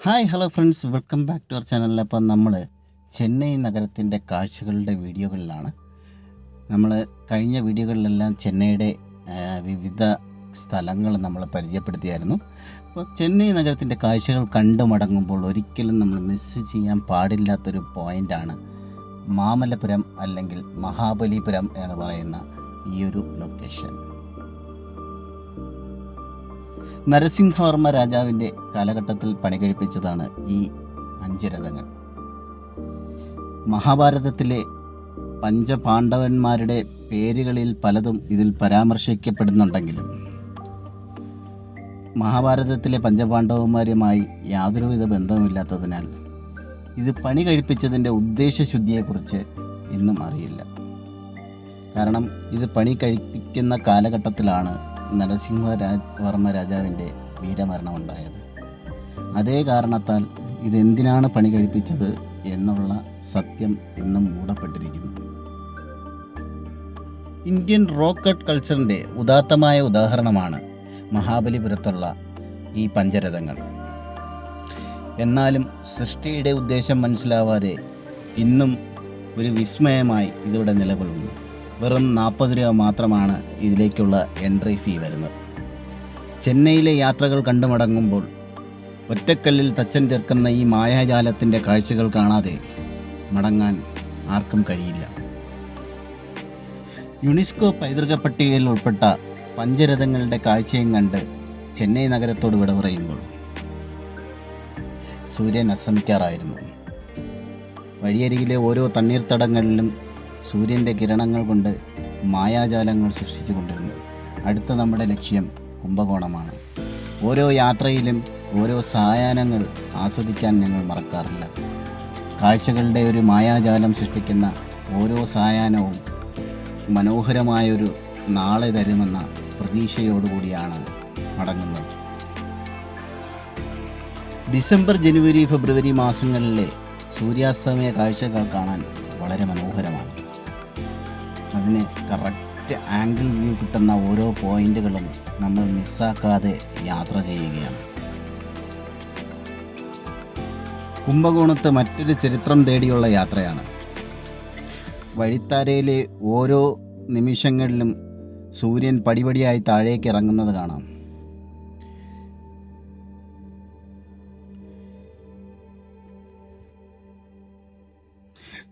Hi hello friends welcome back to our ചാനലിൽ അപ്പം നമ്മൾ ചെന്നൈ നഗരത്തിന്റെ കാഴ്ചകളുടെ വീഡിയോകളിലാണ്. നമ്മൾ കഴിഞ്ഞ വീഡിയോകളിലെല്ലാം ചെന്നൈയുടെ വിവിധ സ്ഥലങ്ങൾ നമ്മൾ പരിചയപ്പെടുത്തിയായിരുന്നു. അപ്പോൾ ചെന്നൈ നഗരത്തിന്റെ കാഴ്ചകൾ കണ്ടു മടങ്ങുമ്പോൾ ഒരിക്കലും നമ്മൾ മിസ് ചെയ്യാൻ പാടില്ലാത്തൊരു പോയിന്റാണ് മാമല്ലപുരം അല്ലെങ്കിൽ മഹാബലിപുരം എന്ന് പറയുന്ന ഈ ഒരു ലൊക്കേഷൻ നരസിംഹവർമ്മ രാജാവിന്റെ കാലഘട്ടത്തിൽ പണികഴിപ്പിച്ചതാണ് ഈ അഞ്ച് രഥങ്ങൾ മഹാഭാരതത്തിലെ പഞ്ചപാണ്ഡവന്മാരുടെ പേരുകളിൽ പലതും ഇതിൽ പരാമർശിക്കപ്പെടുന്നുണ്ടെങ്കിലും മഹാഭാരതത്തിലെ പഞ്ചപാണ്ഡവന്മാരുമായി യാതൊരുവിധ ബന്ധവുമില്ലാത്തതിനാൽ ഇത് പണി കഴിപ്പിച്ചതിന്റെ ഉദ്ദേശശുദ്ധിയെക്കുറിച്ച് ഇന്നും അറിയില്ല. കാരണം ഇത് പണി കഴിപ്പിക്കുന്ന കാലഘട്ടത്തിലാണ് നരസിംഹ രാജ് വർമ്മ രാജാവിന്റെ വീരമരണമുണ്ടായത്. അതേ കാരണത്താൽ ഇതെന്തിനാണ് പണി കഴിപ്പിച്ചത് എന്നുള്ള സത്യം ഇന്നും മൂടപ്പെട്ടിരിക്കുന്നു. ഇന്ത്യൻ റോക്കറ്റ് കൾച്ചറിന്റെ ഉദാത്തമായ ഉദാഹരണമാണ് മഹാബലിപുരത്തുള്ള ഈ പഞ്ചരഥങ്ങൾ. എന്നാലും സൃഷ്ടിയുടെ ഉദ്ദേശം മനസ്സിലാവാതെ ഇന്നും ഒരു വിസ്മയമായി ഇതിവിടെ നിലകൊള്ളുന്നു. വെറും നാൽപ്പത് രൂപ മാത്രമാണ് ഇതിലേക്കുള്ള എൻട്രി ഫീ വരുന്നത്. ചെന്നൈയിലെ യാത്രകൾ കണ്ടുമടങ്ങുമ്പോൾ ഒറ്റക്കല്ലിൽ തച്ചൻ തീർക്കുന്ന ഈ മായാജാലത്തിന്റെ കാഴ്ചകൾ കാണാതെ മടങ്ങാൻ ആർക്കും കഴിയില്ല. യുനെസ്കോ പൈതൃക പട്ടികയിൽ ഉൾപ്പെട്ട പഞ്ചരഥങ്ങളുടെ കാഴ്ചയും കണ്ട് ചെന്നൈ നഗരത്തോട് വിട പറയുമ്പോൾ സൂര്യൻ അസ്തമിക്കാറായിരുന്നു. വഴിയരികിലെ ഓരോ തണ്ണീർത്തടങ്ങളിലും സൂര്യന്റെ കിരണങ്ങൾ കൊണ്ട് മായാജാലങ്ങൾ സൃഷ്ടിച്ചു കൊണ്ടിരുന്നു. അടുത്ത നമ്മുടെ ലക്ഷ്യം കുംഭകോണമാണ്. ഓരോ യാത്രയിലും ഓരോ സായാഹ്നങ്ങൾ ആസ്വദിക്കാൻ ഞങ്ങൾ മറക്കാറില്ല. കാഴ്ചകളുടെ ഒരു മായാജാലം സൃഷ്ടിക്കുന്ന ഓരോ സായാഹ്നവും മനോഹരമായൊരു നാളെ തരുമെന്ന പ്രതീക്ഷയോടുകൂടിയാണ് മടങ്ങുന്നത്. ഡിസംബർ ജനുവരി ഫെബ്രുവരി മാസങ്ങളിലെ സൂര്യാസ്തമയ കാഴ്ചകൾ കാണാൻ വളരെ മനോഹരമാണ്. അതിന് കറക്റ്റ് ആംഗിൾ വ്യൂ കിട്ടുന്ന ഓരോ പോയിന്റുകളും നമ്മൾ മിസ്സാക്കാതെ യാത്ര ചെയ്യുകയാണ്. കുംഭകോണത്ത് മറ്റൊരു ചരിത്രം തേടിയുള്ള യാത്രയാണ്. വഴിത്താരയിലെ ഓരോ നിമിഷങ്ങളിലും സൂര്യൻ പടിപടിയായി താഴേക്ക് ഇറങ്ങുന്നത് കാണാം.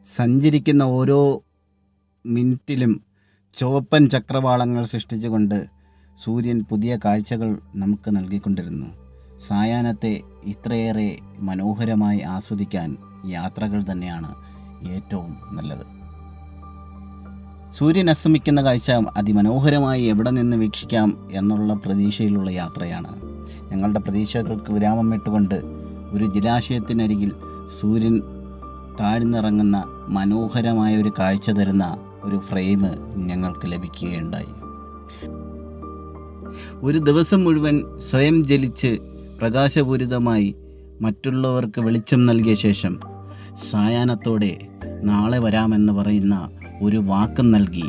സഞ്ചരിക്കുന്ന ഓരോ മിനിറ്റിലും ചുവപ്പൻ ചക്രവാളങ്ങൾ സൃഷ്ടിച്ചുകൊണ്ട് സൂര്യൻ പുതിയ കാഴ്ചകൾ നമുക്ക് നൽകിക്കൊണ്ടിരുന്നു. സായാഹ്നത്തെ ഇത്രയേറെ മനോഹരമായി ആസ്വദിക്കാൻ യാത്രകൾ തന്നെയാണ് ഏറ്റവും നല്ലത്. സൂര്യൻ അസ്തമിക്കുന്ന കാഴ്ച അതിമനോഹരമായി എവിടെ നിന്ന് വീക്ഷിക്കാം എന്നുള്ള പ്രതീക്ഷയിലുള്ള യാത്രയാണ്. ഞങ്ങളുടെ പ്രതീക്ഷകൾക്ക് വിരാമം ഇട്ടുകൊണ്ട് ഒരു ജലാശയത്തിനരികിൽ സൂര്യൻ താഴ്ന്നിറങ്ങുന്ന മനോഹരമായ ഒരു കാഴ്ച തരുന്ന ഒരു ഫ്രെയിം ഞങ്ങൾക്ക് ലഭിക്കുകയുണ്ടായി. ഒരു ദിവസം മുഴുവൻ സ്വയം ജലിച്ച് പ്രകാശപൂരിതമായി മറ്റുള്ളവർക്ക് വെളിച്ചം നൽകിയ ശേഷം സായാഹ്നത്തോടെ നാളെ വരാമെന്ന് പറയുന്ന ഒരു വാക്ക് നൽകി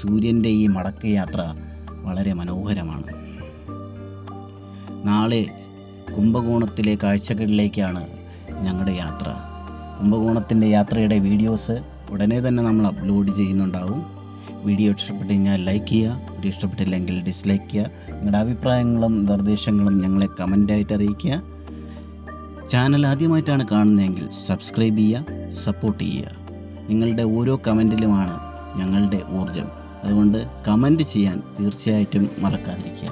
സൂര്യന്റെ ഈ മടക്കയാത്ര വളരെ മനോഹരമാണ്. നാളെ കുംഭകോണത്തിലെ കാഴ്ചകളിലേക്കാണ് ഞങ്ങളുടെ യാത്ര. കുംഭകോണത്തിന്റെ യാത്രയുടെ വീഡിയോസ് ഉടനെ തന്നെ നമ്മൾ അപ്ലോഡ് ചെയ്യുന്നുണ്ടാവും. വീഡിയോ ഇഷ്ടപ്പെട്ട് കഴിഞ്ഞാൽ ലൈക്ക് ചെയ്യുക. വീഡിയോ ഇഷ്ടപ്പെട്ടില്ലെങ്കിൽ ഡിസ്ലൈക്ക് ചെയ്യുക. നിങ്ങളുടെ അഭിപ്രായങ്ങളും നിർദ്ദേശങ്ങളും ഞങ്ങളെ കമന്റായിട്ട് അറിയിക്കുക. ചാനൽ ആദ്യമായിട്ടാണ് കാണുന്നതെങ്കിൽ സബ്സ്ക്രൈബ് ചെയ്യുക സപ്പോർട്ട് ചെയ്യുക. നിങ്ങളുടെ ഓരോ കമന്റിലുമാണ് ഞങ്ങളുടെ ഊർജം അതുകൊണ്ട് കമന്റ് ചെയ്യാൻ തീർച്ചയായിട്ടും മറക്കാതിരിക്കുക.